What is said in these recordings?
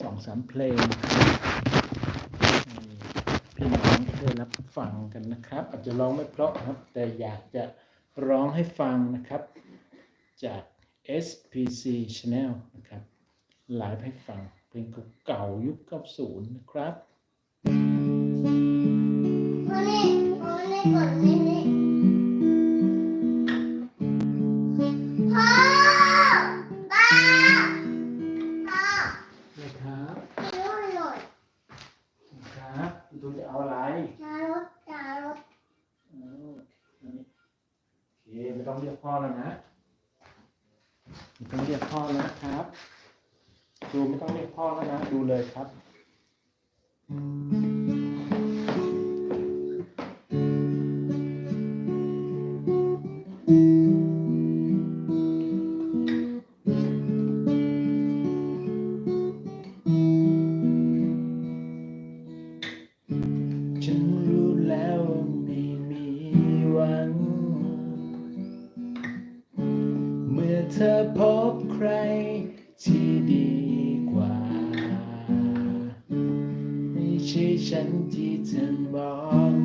สองสามเพลงพี่น้องได้รับฟังกันนะครับ อาจจะร้องไม่เพราะครับ แต่อยากจะร้องให้ฟังนะครับ จาก SPC Channel นะครับไลฟ์ให้ฟังเพลงเก่ายุค90 นะครับ จารถจารถโอเคไม่ต้องเรียกพ่อแล้วนะไม่ต้องเรียกพ่อนะครับ ดูไม่ต้องเรียกพ่อแล้วนะ ดูเลยครับ อืม เธอพบใครที่ดีกว่า ไม่ใช่ฉันที่เธอมอง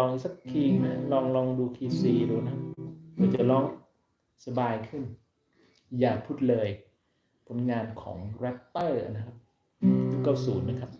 ลองสักคีย์นะลองลองดูคีซีดูนะมันจะร้องสบายขึ้น อย่าพูดเลย ผลงานของแรปเปอร์นะครับก็ศูนย์นะครับ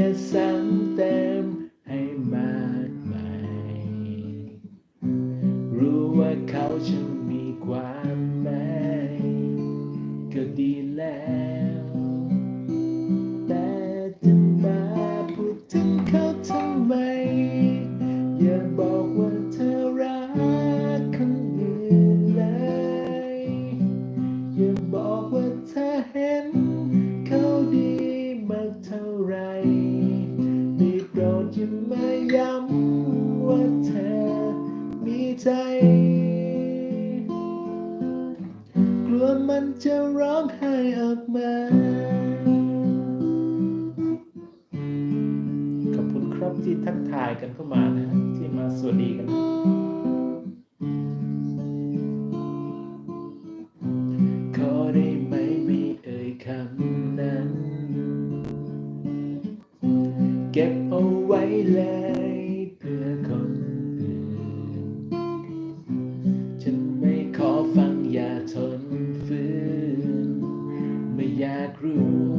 Yes, and there. จ กลัวมันจะร้องไห้ออกมา ขอบคุณครับที่ทักทายกันเข้ามานะที่มาสวัสดีกัน อ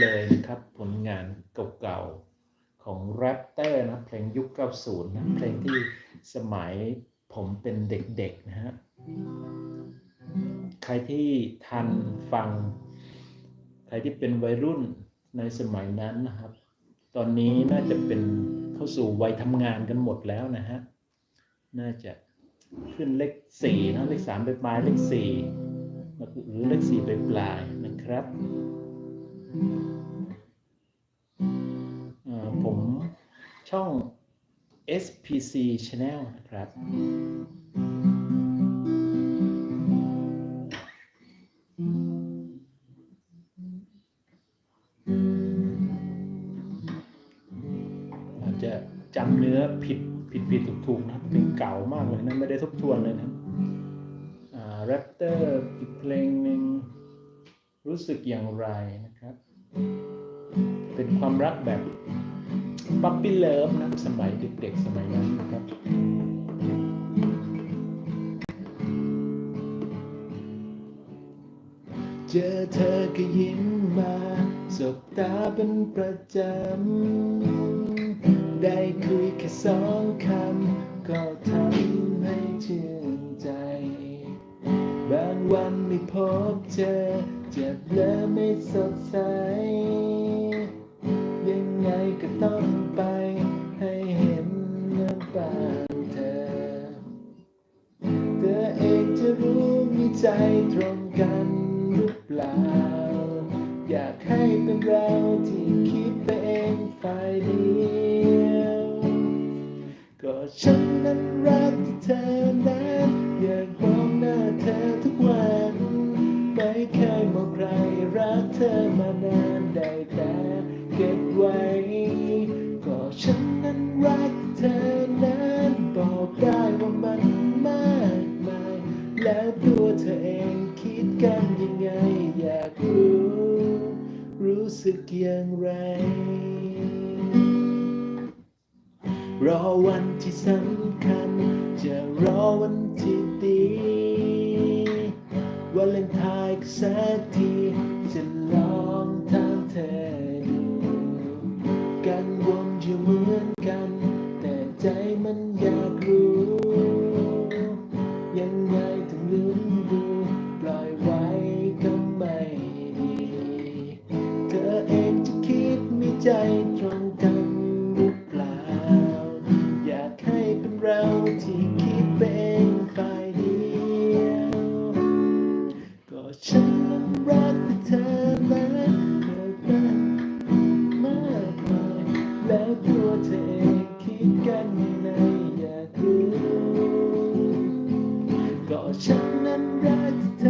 เลยนะครับ ผลงานเก่าๆของแรปเตอร์นะเพลงยุค 90 นะเพลงที่สมัยผมเป็นเด็กๆนะฮะใครที่ทันฟัง ใครที่เป็นวัยรุ่นในสมัยนั้นนะครับ ตอนนี้น่าจะเป็นเข้าสู่วัยทำงานกันหมดแล้วนะฮะน่าจะขึ้นเลขสี่นะเลขสามไปปลายเลขสี่หรือเลขสี่ไปปลายนะครับ ผมช่อง SPC Channel นะครับ อาจจะจำเนื้อผิดผิดผิดถูกถูกนะเพลงเก่ามากเลยนะ ไม่ได้ทบทวนเลยนะแรปเตอร์อีกเพลงหนึ่ง รู้สึกอย่างไรนะครับ เป็นความรักแบบปั๊ปปี้เลิฟนะสมัยเด็กๆสมัยนั้นนะครับเจอเธอก็ยิ้มมาสบตาเป็นประจำ ได้คุยแค่สองคำ ก็ทำให้ชื่นใจบาง วันไม่พบเจอเจ็บและไม่สดใส ยังไงก็ต้องไปให้เห็นน้ำตาเธอ เธอเองจะรู้มีใจตรงกันหรือเปล่า อยากให้เป็นเราที่คิดไปเองฝ่ายเดียว ก็ฉันนั้นรักที่เธอนั้ ธอมานานได้แต่เก็บไว้ มั ฉัน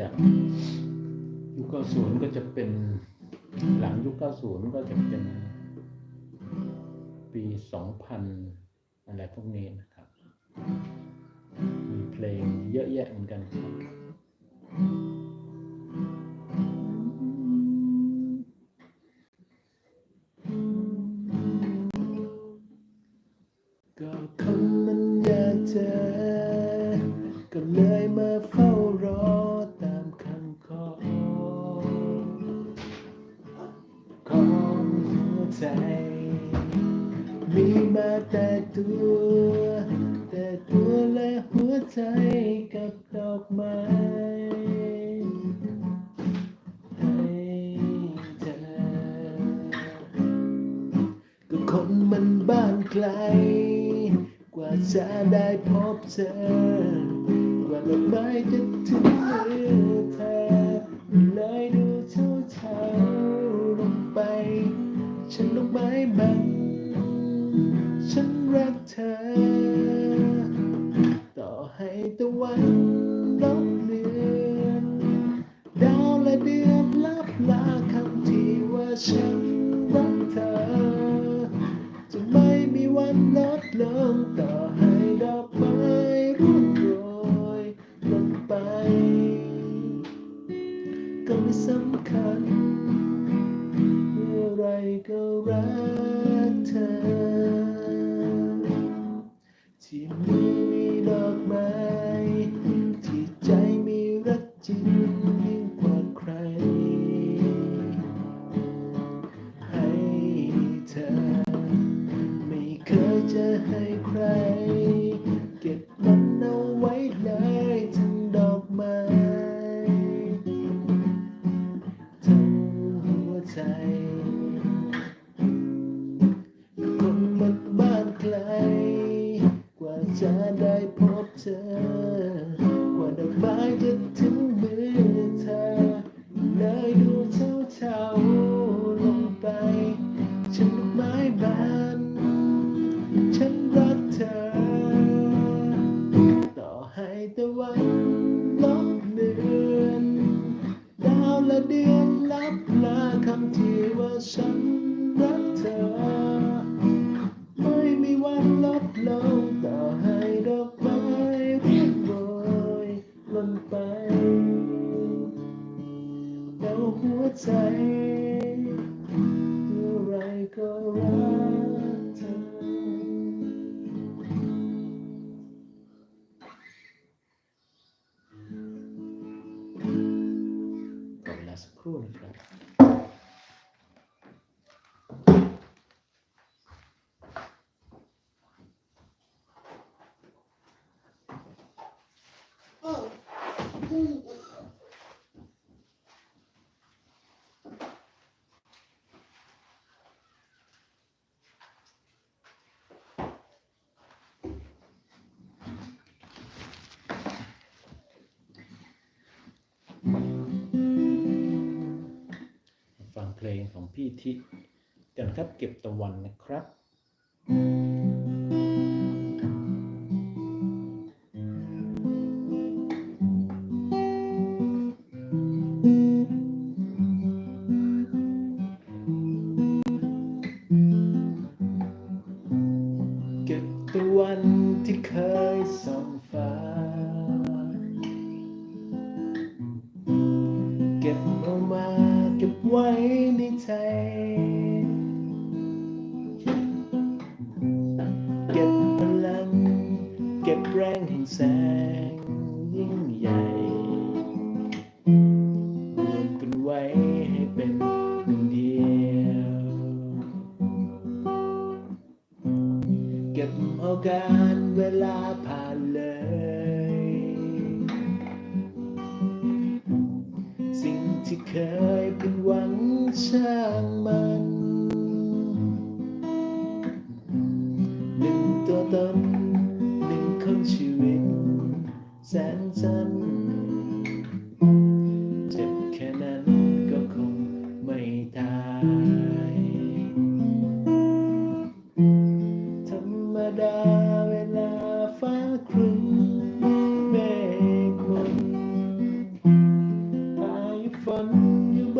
จายุคเก้าศูนย์ก็จะเป็นหลังยุคเก้าศูนย์ก็จะเป็นปีสองพันอะไรพวกนี้นะครับ มีเพลงเยอะแยะเหมือนกันครับ amen. ได้พบเธอกว่าดอกไม้จะถึง ใจเมื่อไรก็ งของพี่ทิกันครับเก็บตะวันนะครับ เก็บตะวันที่เคยส่องฟ้า ไว้ในใจ เก็บพลัง เก็บแรงแห่งแสงยิ่งใหญ่รวมกันไว้ให้เป็นหนึ่งเดียว เก็บเอาการเวลาผ่านเลยสิ่งที่เคย Saan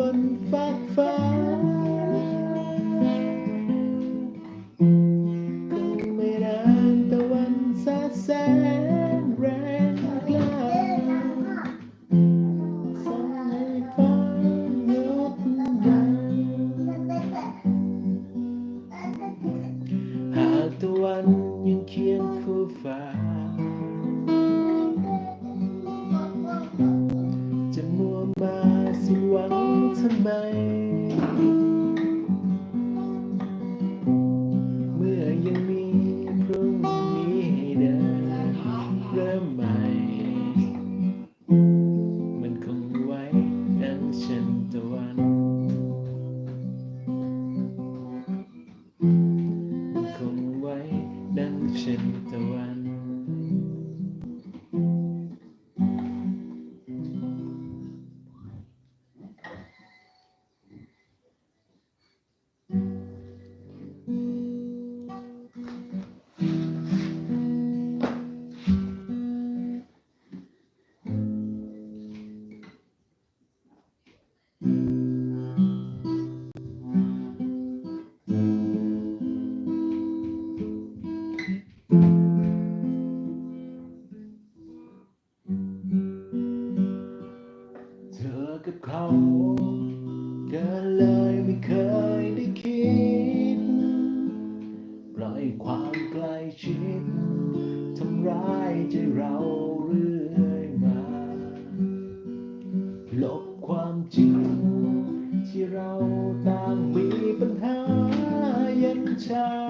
บนฟ้าฟ้า จริที่เราต่างมีปัญหายันชา